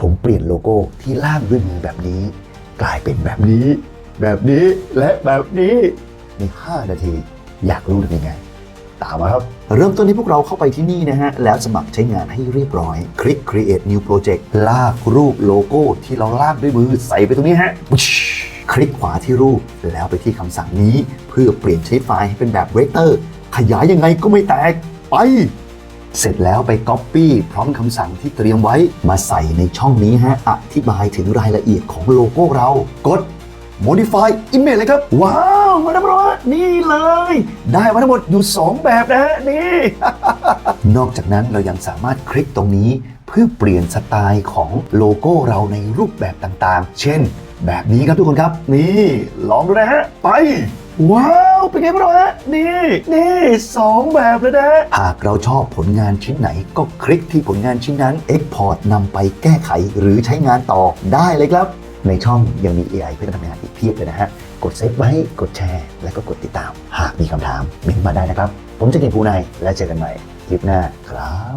ผมเปลี่ยนโลโก้ที่ล่างด้วยมือแบบนี้ กลายเป็นแบบนี้ แบบนี้และแบบนี้ใน 5 นาที อยากรู้ทำยังไง ตามมาครับ เริ่มต้นที่พวกเราเข้าไปที่นี่นะฮะ แล้วสมัครใช้งานให้เรียบร้อย คลิก create new project ลากรูปโลโก้ที่เราลากด้วยมือใส่ไปตรงนี้ฮะคลิกขวาที่รูปแล้วไปที่คำสั่งนี้ เพื่อเปลี่ยนใช้ไฟล์ให้เป็นแบบเวกเตอร์ ขยายยังไงก็ไม่แตกไป เสร็จแล้วไป Copy พร้อมคำสั่งที่เตรียมไว้มาใส่ในช่องนี้ฮะ อธิบายถึงรายละเอียดของโลโก้เรา กด modify image เลยครับ ว้าวมาแล้วครับนี่เลย ได้มาทั้งหมดอยู่ 2 แบบนะฮะ นี่ นอกจากนั้นเรายังสามารถคลิกตรงนี้ เพื่อเปลี่ยนสไตล์ของโลโก้เราในรูปแบบต่างๆ เช่น แบบนี้ครับทุกคนครับ นี่ ลองดูนะฮะ ไป ว้าว เป็นไงบ้างฮะนี่นี่สองแบบเลยนะหากเราชอบผลงานชิ้นไหน ก็คลิกที่ผลงานชิ้นนั้น Export นำไปแก้ไขหรือใช้งานต่อได้เลยครับ ในช่องยังมี AI เพื่อทำงานอีกเพียบเลยนะฮะ กดเซฟไว้ กดแชร์ และก็กดติดตาม หากมีคำถามเม้นมาได้นะครับ ผมจะเก่งภูในและเจอกันใหม่คลิปหน้าครับ